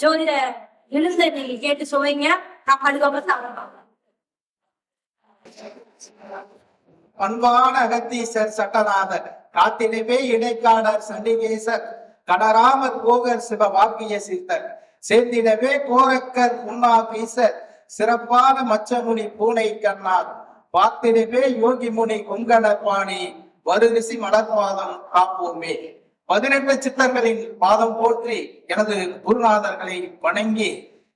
ஜோதிட விழுந்த நீங்க கேட்டு சுவைங்க நம்ம அதுக்கப்புறம் சாப்பிடலாம் பண்பான அகத்தீசர் சட்டநாதர் காத்தினவே இடைக்காடர் சண்டிகேசர் கடராமர் கோகர் சிவ வாக்கிய சித்தர் சேர்ந்திடவே கோரக்கர் உண்ணாபீசர் சிறப்பான மச்சமுனி பூனை கண்ணார் பார்த்திடவே யோகி முனி கொங்கண பாணி வருரிசி காப்போமே பதினெட்டு சித்தர்களின் பாதம் போற்றி எனது குருநாதர்களை வணங்கி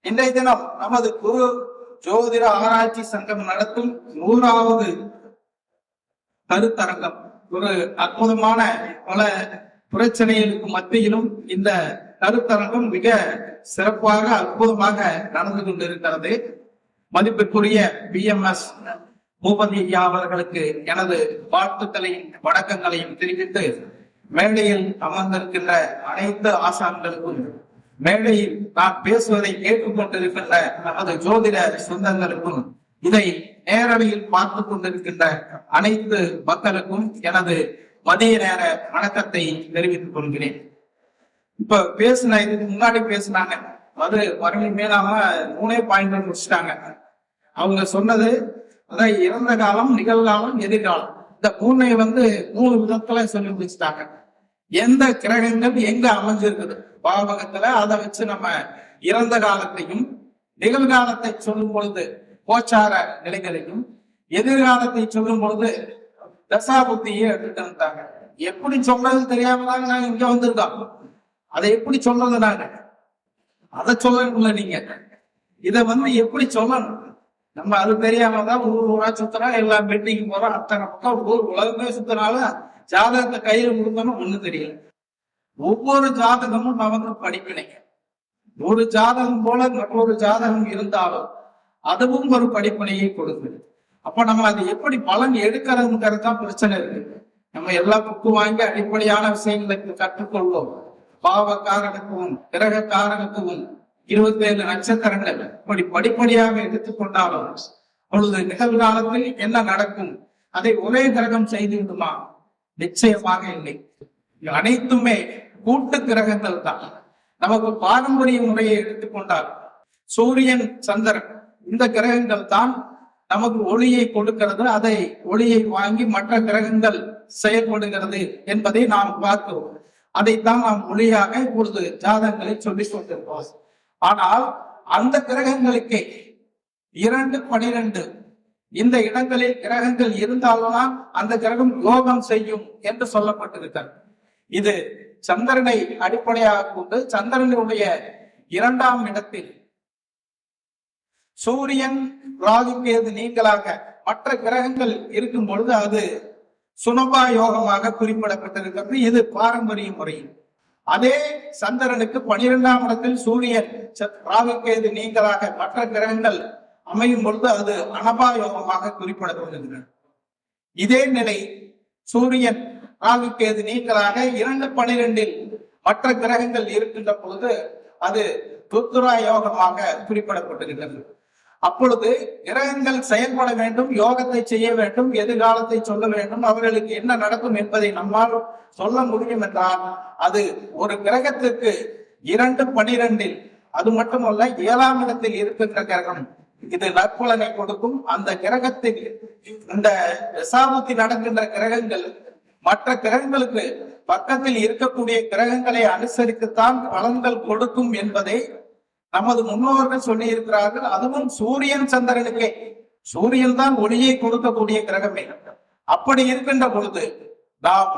இன்றைய தினம் நமது குரு ஜோதிட ஆராய்ச்சி சங்கம் நடத்தும் நூறாவது கருத்தரங்கம். ஒரு அற்புதமான பல பிரச்சனைகளுக்கு மத்தியிலும் இந்த கருத்தரங்கம் மிக சிறப்பாக அற்புதமாக நடந்து கொண்டிருக்கிறது. மதிப்பிற்குரிய பி எம் எஸ் பூபதி ஐயா அவர்களுக்கு எனது வாழ்த்துக்களையும் வணக்கங்களையும் தெரிவித்து மேடையில் அமர்ந்திருக்கின்ற அனைத்து ஆசான்களுக்கும் மேடையில் நான் பேசுவதை கேட்டுக்கொண்டிருக்கின்ற நமது ஜோதிட சொந்தங்களுக்கும் இதை நேரடியில் பார்த்து கொண்டிருக்கின்ற அனைத்து மக்களுக்கும் எனது மதிய நேர வணக்கத்தை தெரிவித்துக் கொள்கிறேன். இப்ப பேசின இதுக்கு முன்னாடி பேசினாங்க. அது வறுமை மேலாம மூணே பாயிண்ட் முடிச்சிட்டாங்க. அவங்க சொன்னது அதான் இறந்த காலம் நிகழ்காலம் எதிர்காலம். இந்த மூணை வந்து மூணு விதத்துல சொல்லி முடிச்சிட்டாங்க. எந்த கிரகங்கள் எங்க அமைஞ்சிருக்குது? பாவகத்துல அதை வச்சு நம்ம இறந்த காலத்தையும் நிகழ்காலத்தை சொல்லும் பொழுது கோச்சார நிலைகளையும் எதிர்காலத்தை சொல்லும் பொழுது தசாபுத்தியை எடுத்துட்டு வந்தாங்க எப்படி சொல்றது தெரியாம தாங்க நாங்க இங்க வந்திருக்கோம். அதை எப்படி சொல்றது நாங்க? அதை சொல்லணும்ல நீங்க. இத வந்து எப்படி சொல்லணும்? நம்ம அது தெரியாம தான் ஊர் ஊரா சுத்தினா எல்லா பெட்டிக்கு போறோம் அத்தனை பக்கம் ஊர் உலகமே சுத்தினாலும் ஜாதகத்தை கையில கொடுத்தோம்னா ஒண்ணும் தெரியல. ஒவ்வொரு ஜாதகமும் நமக்கு படிப்பினைங்க ஒரு ஜாதகம் போல மற்றொரு ஜாதகம் இருந்தாலும் அதுவும் ஒரு படிப்பினையை கொடுக்குது. அப்ப நம்ம அது எப்படி பலன் எடுக்கிறதுங்கிறது தான் பிரச்சனை இருக்கு. நம்ம எல்லா புக்கு வாங்கி அடிப்படையான விஷயங்களுக்கு கற்றுக்கொள்வோம். பாவக்காரனுக்கும் கிரகக்காரனுக்கும் இருபத்தி ஏழு நட்சத்திரங்கள் இப்படி படிப்படியாக எடுத்துக்கொண்டாலும் பொழுது நிகழ்காலத்தில் என்ன நடக்கும்? அதை ஒரே கிரகம் செய்து விடுமா? நிச்சயமாக இல்லை. அனைத்துமே கூட்டு கிரகங்கள் தான். நமக்கு பாரம்பரிய முறையை எடுத்துக்கொண்டால் சூரியன் சந்திரன் இந்த கிரகங்கள் தான் நமக்கு ஒளியை கொடுக்கிறது. அதை ஒளியை வாங்கி மற்ற கிரகங்கள் செயல்படுகிறது என்பதை நாம் பார்க்கிறோம். அதைத்தான் நாம் ஒளியாக இப்பொழுது ஜாதகங்களை சொல்லிக் கொண்டிருக்கிறோம். ஆனால் அந்த கிரகங்களுக்கே இரண்டு பனிரெண்டு இந்த இடங்களில் கிரகங்கள் இருந்தால்தான் அந்த கிரகம் யோகம் செய்யும் என்று சொல்லப்பட்டிருக்கிறது. இது சந்திரனை அடிப்படையாக கொண்டு சந்திரனுடைய இரண்டாம் இடத்தில் சூரியன் ராகுக்கேது நீங்களாக மற்ற கிரகங்கள் இருக்கும் பொழுது அது சுனபா யோகமாக குறிப்பிடப்பட்டிருக்கிறது. இது பாரம்பரிய முறையில் அதே சந்திரனுக்கு பனிரெண்டாம் இடத்தில் சூரியன் ச- ராகுக்கேது நீங்களாக மற்ற கிரகங்கள் அமையும் பொழுது அது அனபாயோகமாக குறிப்பிடப்படுகிறது இதே நிலை சூரியன் ராகுக்கேது நீங்களாக இரண்டு பனிரெண்டில் மற்ற கிரகங்கள் இருக்கின்ற பொழுது அது துத்துரா யோகமாக குறிப்பிடப்பட்டிருக்கிறது. அப்பொழுது கிரகங்கள் செயல்பட வேண்டும் யோகத்தை செய்ய வேண்டும் எதிர்காலத்தை சொல்ல வேண்டும் அவர்களுக்கு என்ன நடக்கும் என்பதை நம்மால் சொல்ல முடியும் என்றால் அது ஒரு கிரகத்திற்கு இரண்டு பனிரெண்டில் அது மட்டுமல்ல ஏழாம் இடத்தில் இருக்கின்ற கிரகம் இது நற்பலனை கொடுக்கும் அந்த கிரகத்தில் இந்த தசாபுத்தி நடக்கின்ற கிரகங்கள் மற்ற கிரகங்களுக்கு பக்கத்தில் இருக்கக்கூடிய கிரகங்களை அனுசரித்துத்தான் பலன்கள் கொடுக்கும் என்பதை நமது முன்னோர்கள் சொல்லி இருக்கிறார்கள் அதுவும் சூரியன் சந்திரனுக்கே. சூரியன் தான் ஒளியை கொடுக்கக்கூடிய கிரகமே. அப்படி இருக்கின்ற பொழுது நாம்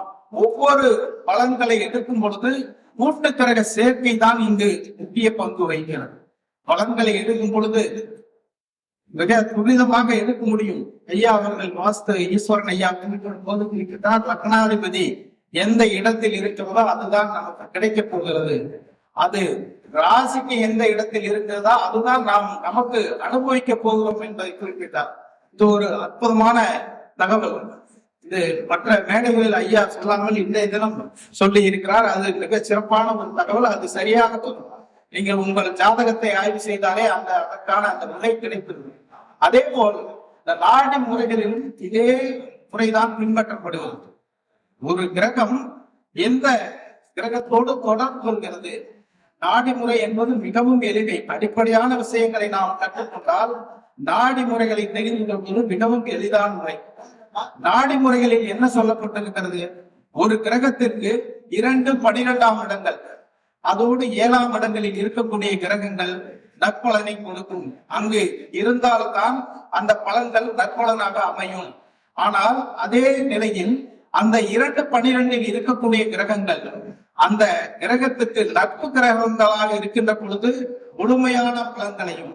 ஒவ்வொரு பலன்களை எடுக்கும் பொழுது கூட்டு கிரக சேர்க்கை தான் இங்கு முக்கிய பங்கு வகிக்கிறது. பலன்களை எடுக்கும் பொழுது மிக துரிதமாக எடுக்க முடியும். ஐயா அவர்கள் வாஸ்து ஈஸ்வரன் ஐயா குறிப்பிடும் போது தான் லக்னாதிபதி எந்த இடத்தில் இருக்கிறதோ அதுதான் நமக்கு கிடைக்க போகிறது. அது ராசிக்கு எந்த இடத்தில் இருக்கிறதோ அதுதான் நாம் நமக்கு அனுபவிக்க போகிறோம் என்பதை குறிப்பிட்டார். இது ஒரு அற்புதமான தகவல். இது மற்ற மேடைகளில் ஐயா சொல்லாமல் இன்றைய தினம் சொல்லி இருக்கிறார். அது மிக சிறப்பான ஒரு தகவல். அது சரியாக தோணும் நீங்கள் உங்கள் ஜாதகத்தை ஆய்வு செய்தாலே அந்த அதற்கான அந்த முறை கிடைக்கிறது அதே போல் இந்த நாடி முறைகளிலும் இதே முறைதான் பின்பற்றப்படுகிறது. ஒரு கிரகம் எந்த கிரகத்தோடு தொடர்பு கொள்கிறது? நாடி முறை என்பது மிகவும் எளிமை. அடிப்படையான விஷயங்களை நாம் கற்றுக்கொண்டால் நாடி முறைகளை தெரிந்து கொள்வது மிகவும் எளிதான முறை. நாடி முறைகளில் என்ன சொல்லப்பட்டிருக்கிறது? ஒரு கிரகத்திற்கு இரண்டு பனிரெண்டாம் இடங்கள். அதோடு ஏழாம் இடங்களில் இருக்கக்கூடிய கிரகங்கள் நற்பலனை கொடுக்கும். அங்கு இருந்தால்தான் அந்த பலன்கள் நற்பலனாக அமையும். ஆனால் அதே நிலையில் அந்த இரண்டு பனிரெண்டில் இருக்கக்கூடிய கிரகங்கள் அந்த கிரகத்துக்கு நட்பு கிரகங்களாக இருக்கின்ற பொழுது முழுமையான பலன்களையும்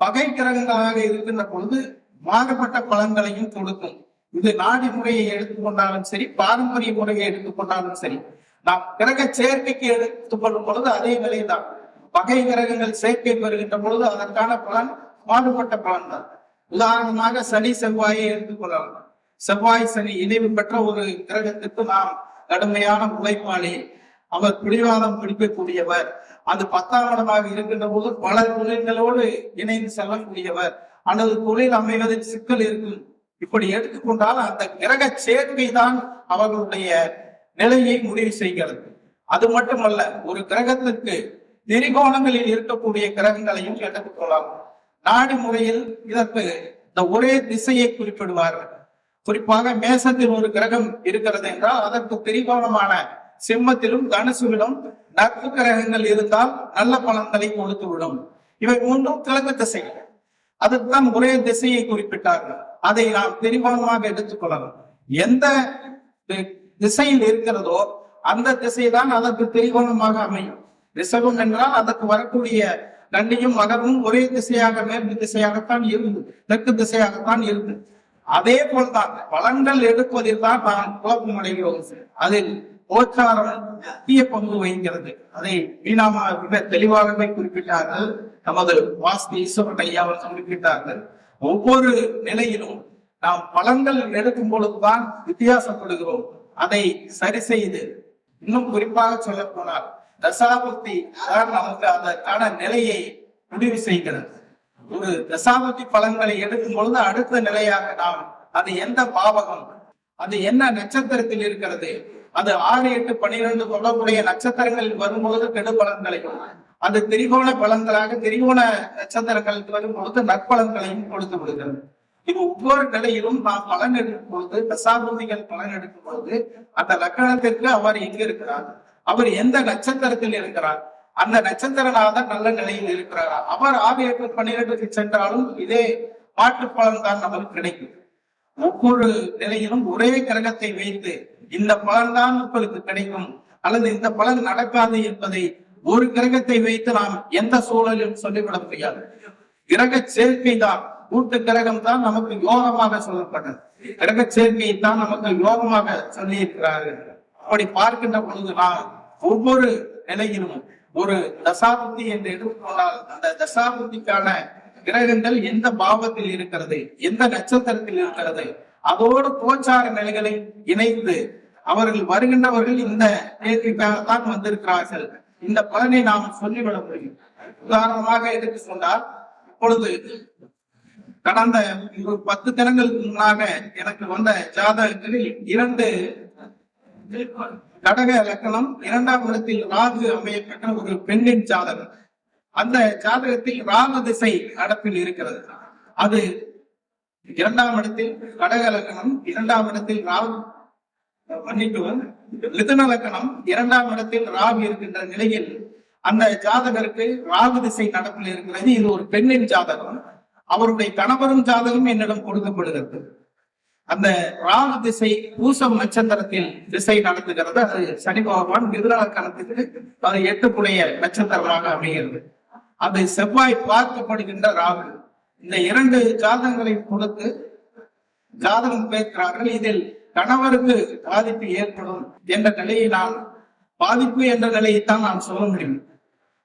பகை கிரகங்களாக இருக்கின்ற பொழுது மாறுபட்ட பலன்களையும் கொடுக்கும். இது நாடி முறையை எடுத்துக்கொண்டாலும் சரி பாரம்பரிய முறையை எடுத்துக்கொண்டாலும் சரி. நாம் கிரக சேர்க்கைக்கு எடுத்துக்கொள்ளும் பொழுது அதே நிலைதான். பகை கிரகங்கள் சேர்க்கை வருகின்ற பொழுது அதற்கான பலன் மாறுபட்ட பலன் தான். உதாரணமாக சனி செவ்வாயை எடுத்துக்கொள்ளலாம் செவ்வாய் சனி இணைவு பெற்ற ஒரு கிரகத்துக்கு நாம் கடுமையான உழைப்பாளி. அவர் பிடிவாதம் பிடிக்கக்கூடியவர். அது பத்தாம் இடமாக இருக்கின்ற போது பல தொழில்களோடு இணைந்து செல்லக்கூடியவர். அல்லது தொழில் அமைவதில் சிக்கல் இருக்கும். இப்படி எடுத்துக்கொண்டால் அந்த கிரக சேர்க்கை தான் அவர்களுடைய நிலையை முடிவு செய்கிறது. அது மட்டுமல்ல ஒரு கிரகத்திற்கு திரிகோணங்களில் இருக்கக்கூடிய கிரகங்களையும் எடுத்துக்கொள்ளலாம் நாடு முறையில் இதற்கு இந்த ஒரே திசையை குறிப்பிடுவார்கள் குறிப்பாக மேசத்தில் ஒரு கிரகம் இருக்கிறது என்றால் அதற்கு திரிகோணமான சிம்மத்திலும் தனுசுவிலும் நட்பு கிரகங்கள் இருந்தால் நல்ல பலன்களை கொடுத்து விடும் இவை மூன்றும் கிழக்கு திசைகள். அதுதான் ஒரே திசையை குறிப்பிட்டார்கள். அதை நாம் திரிகோணமாக எடுத்துக்கொள்ளலாம் எந்த திசையில் இருக்கிறதோ அந்த திசை தான் அதற்கு திரிகோணமாக அமையும். ரிஷபம் என்றால் அதற்கு வரக்கூடிய நன்னியும் மகரமும் ஒரே திசையாக மேற்கு திசையாகத்தான் இருந்து தெற்கு திசையாகத்தான் இருந்து. அதே போல்தான் பலன்கள் எடுப்பதில் தான் நாம் குழப்பம் அடைகிறோம் அதில் கோச்சாரம் முக்கிய பங்கு வகிக்கிறது. அதை மீனாமா மிக தெளிவாகவே குறிப்பிட்டார்கள். நமது வாஸ்தி ஈஸ்வரன் ஐயா அவர்கள் குறிப்பிட்டார்கள். ஒவ்வொரு நிலையிலும் நாம் பலன்கள் எடுக்கும் பொழுதுதான் வித்தியாசப்படுகிறோம். அதை சரி செய்து இன்னும் குறிப்பாக சொல்ல போனால் தசாபக்தி தான் நமக்கு அதற்கான நிலையை முடிவு செய்கிறது. ஒரு தசாபக்தி பலன்களை எடுக்கும் பொழுது அடுத்த நிலையாக நாம் அது எந்த பாவகம் அது என்ன நட்சத்திரத்தில் இருக்கிறது அது ஆறு எட்டு பனிரெண்டு தொடர்புடைய நட்சத்திரங்களில் வரும்பொழுது கெடு பலன்களையும் அது திரிகோண பலன்களாக திரிகோண நட்சத்திரங்களுக்கு வரும்பொழுது நற்பலன்களையும் கொடுத்து விடுகிறது. இது ஒவ்வொரு நிலையிலும் நாம் பலன் எடுக்கும் பொழுது தசாபூதிகள் பலன் எடுக்கும் பொழுது அந்த லக்கணத்திற்கு அவர் எங்க இருக்கிறார். அவர் எந்த நட்சத்திரத்தில் இருக்கிறார்? அந்த நட்சத்திரநாதன் நல்ல நிலையில் இருக்கிறாரா? அவர் ஆறு எட்டு பன்னிரெண்டுக்கு சென்றாலும் இதே மாற்று பலன் தான் நமக்கு கிடைக்கும். ஒவ்வொரு நிலையிலும் ஒரே கிரகத்தை வைத்து இந்த பலன் தான் உங்களுக்கு கிடைக்கும். அல்லது இந்த பலன் நடக்காது என்பதை ஒரு கிரகத்தை வைத்து நாம் எந்த சூழலிலும் சொல்லிவிட முடியாது. கிரக சேர்க்கை தான் கூட்டு கிரகம் தான் நமக்கு யோகமாக சொல்லப்பட்டது. கிரக சேர்க்கையை தான் நமக்கு யோகமாக சொல்லி இருக்கிறார்கள் அப்படி பார்க்கின்ற பொழுது நாம் ஒவ்வொரு நிலையிலும் ஒரு தசாபுத்தி என்று எடுத்துக்கொண்டால் அந்த தசாபுத்திக்கான கிரகங்கள் எந்த பாவத்தில் இருக்கிறது எந்த நட்சத்திரத்தில் இருக்கிறது அதோடு கோச்சார நிலைகளை இணைந்து அவர்கள் வருகின்றவர்கள் இந்த தேதிக்காகத்தான் வந்திருக்கிறார்கள். இந்த பலனை நாம் சொல்லிவிட முடியும். உதாரணமாக எடுத்து சொன்னால் இப்பொழுது கடந்த பத்து தினங்களுக்கு முன்னாக எனக்கு வந்த ஜாதகங்களில் இரண்டு கடக லக்கணம் இரண்டாம் இடத்தில் ராகு அமையப்பட்ட ஒரு பெண்ணின் ஜாதகம். அந்த ஜாதகத்தில் ராம திசை நடப்பில் இருக்கிறது. அது இரண்டாம் இடத்தில் கடக லக்கணம் இரண்டாம் இடத்தில் ராகு மன்னிக்கவும் மிதுன லக்கணம் இரண்டாம் இடத்தில் ராகு இருக்கின்ற நிலையில் அந்த ஜாதகருக்கு ராகு திசை நடப்பில் இருக்கிறது. இது ஒரு பெண்ணின் ஜாதகம். அவருடைய கணவரும் ஜாதகம் என்னிடம் கொடுக்கப்படுகிறது. அந்த ராகு திசை பூசம் நட்சத்திரத்தில் திசை நடத்துகிறது. அது சனி பகவான் மிதுன காலத்துக்கு அது எட்டுக்குடைய நட்சத்திரமாக அமைகிறது. அது செவ்வாய் பார்க்கப்படுகின்ற ராகு. இந்த இரண்டு ஜாதகங்களை கொடுத்து ஜாதகம் பேசுகிறார்கள் இதில் கணவருக்கு பாதிப்பு ஏற்படும் என்ற நிலையை பாதிப்பு என்ற நிலையைத்தான் நான் சொல்ல முடியும்.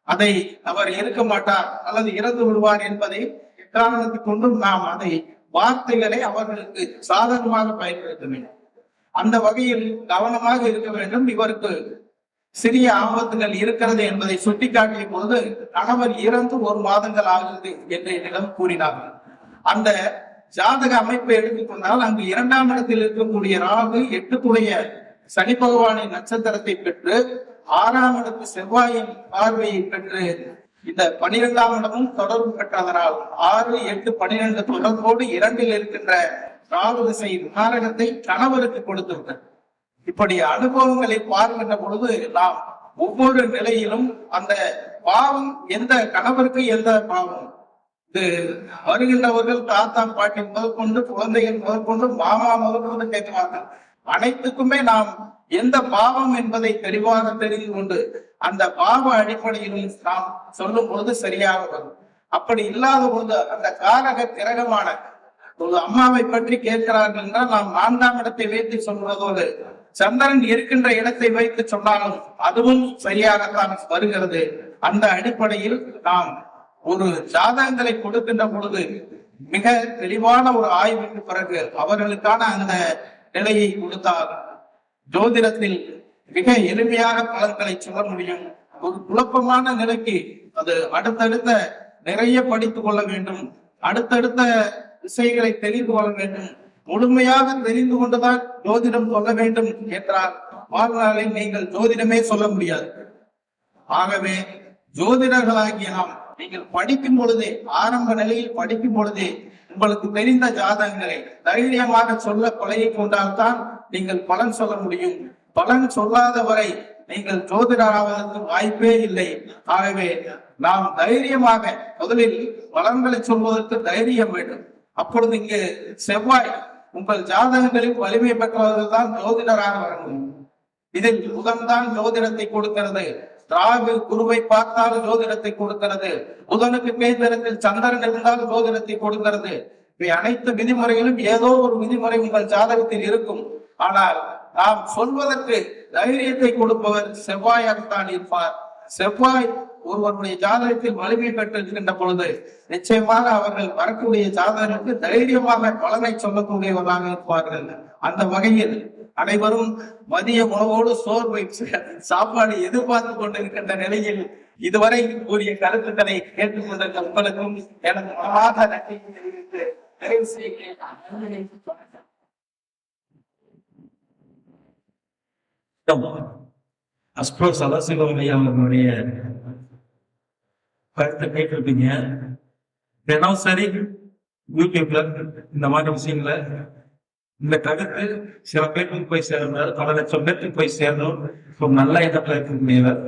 அதை அவர் இருக்க மாட்டார் அல்லது இறந்து விடுவார் என்பதை எக்காரணத்தை கொண்டும் நாம் அதை வார்த்தைகளை அவர்களுக்கு சாதகமாக பயன்படுத்த வேண்டும். அந்த வகையில் கவனமாக இருக்க வேண்டும் இவருக்கு. சிறிய ஆபத்துகள் இருக்கிறது என்பதை சுட்டிக்காட்டிய பொழுது கணவர் இறந்து ஒரு மாதங்கள் ஆகிறது என்று என்னிடம் கூறினார்கள் அந்த ஜாதக அமைப்பை எடுத்துக்கொண்டால் அங்கு இரண்டாம் இடத்தில் இருக்கக்கூடிய ராகு எட்டுக்குடைய சனி பகவானின் நட்சத்திரத்தை பெற்று ஆறாம் இடத்து செவ்வாயின் பார்வையை பெற்று இந்த பனிரெண்டாம் இடமும் தொடர்பு பெற்றதனால் ஆறு எட்டு பனிரெண்டு தொடர்போடு இரண்டில் இருக்கின்ற ராகு திசை காரகத்தை கணவருக்கு கொடுத்துவிட்டது. இப்படி அனுபவங்களை பார்க்கின்ற பொழுது நாம் ஒவ்வொரு நிலையிலும் அந்த பாவம் எந்த கணவருக்கு எந்த பாவம்? இது வருகின்றவர்கள் தாத்தா பாட்டி முதற்கொண்டு குழந்தைகள் முதற்கொண்டு மாமா முதற்கொண்டு கேட்கிறார்கள் அனைத்துக்குமே நாம் எந்த பாவம் என்பதை தெளிவாக தெரிந்து கொண்டு அந்த பாவ அடிப்படையிலும் நாம் சொல்லும் பொழுது சரியாக வரும். அப்படி இல்லாத பொழுது அந்த காரக திரகமான ஒரு அம்மாவை பற்றி கேட்கிறார்கள் என்றால் நாம் நான்காம் இடத்தை வைத்து சொல்வதோடு சந்திரன் இருக்கின்ற இடத்தை வைத்து சொன்னாலும் அதுவும் சரியாகத்தான் வருகிறது. அந்த அடிப்படையில் நாம் ஒரு ஜாதகங்களை கொடுக்கின்ற பொழுது மிக தெளிவான ஒரு ஆய்வுக்கு பிறகு அவர்களுக்கான அந்த நிலையை கொடுத்தால் ஜோதிடத்தில் மிக எளிமையாக பலன்களை சொல்ல முடியும். ஒரு குழப்பமான நிலைக்கு அது அடுத்தடுத்த நிறைய படித்துக் கொள்ள வேண்டும். அடுத்தடுத்த விஷயங்களை தெரிந்து கொள்ள வேண்டும். முழுமையாக தெரிந்து கொண்டுதான் ஜோதிடம் சொல்ல வேண்டும் என்றால் வாழ்நாளில் நீங்கள் ஜோதிடமே சொல்ல முடியாது. ஆகவே ஜோதிடர்களாகிய நாம் நீங்கள் படிக்கும் பொழுதே ஆரம்ப நிலையில் படிக்கும் பொழுதே உங்களுக்கு தெரிந்த ஜாதகங்களை தைரியமாக சொல்ல கொலையை கொண்டால்தான் நீங்கள் பலன் சொல்ல முடியும். பலன் சொல்லாத வரை நீங்கள் ஜோதிடராவதற்கு வாய்ப்பே இல்லை. ஆகவே நாம் தைரியமாக முதலில் பலன்களை சொல்வதற்கு தைரியம் வேண்டும். அப்பொழுது இங்கு செவ்வாய் உங்கள் ஜாதகங்களில் வலிமை பெற்றவர்கள் தான் ஜோதிடராக வர முடியும். இதில் புதன் தான் ஜோதிடத்தை கொடுக்கிறது. ராகு குருவை பார்த்தால் ஜோதிடத்தை கொடுக்கிறது. புதனுக்கு கேந்திரத்தில் சந்திரன் இருந்தால் ஜோதிடத்தை கொடுக்கிறது. இவை அனைத்து விதிமுறைகளும் ஏதோ ஒரு விதிமுறை உங்கள் ஜாதகத்தில் இருக்கும். ஆனால் நாம் சொல்வதற்கு தைரியத்தை கொடுப்பவர் செவ்வாயாகத்தான் இருப்பார். செவ்வாய் ஒருவருடைய ஜாதகத்தில் வலிமை பெற்றிருக்கின்ற பொழுது நிச்சயமாக அவர்கள் வரக்கூடிய ஜாதகருக்கு தைரியமாக பலனை சொல்லக்கூடியவர்களாக இருப்பார்கள். அந்த வகையில் அனைவரும் மதிய உணவோடு சோர்வை சாப்பாடு எதிர்பார்த்து கொண்டிருக்கின்ற நிலையில் இதுவரை கூறிய கருத்துக்களை கேட்டுக்கொண்டிருந்த உங்களுக்கும் எனது மனமாக நன்றி தெரிவித்து நிறைவு செய்கிறேன். அஸ்ட்ரோ சதாசிவம் அவர்களுடைய கருத்தை கேட்டிருப்பீங்க. தினம் சரி யூடியூப்ல இந்த மாதிரி விஷயங்களை இந்த கருத்து சில பேருக்கு போய் சேரணும் பல லட்சம் பேருக்கு போய் சேரணும். இப்போ நல்ல இடத்துல இருக்கக்கூடியவர்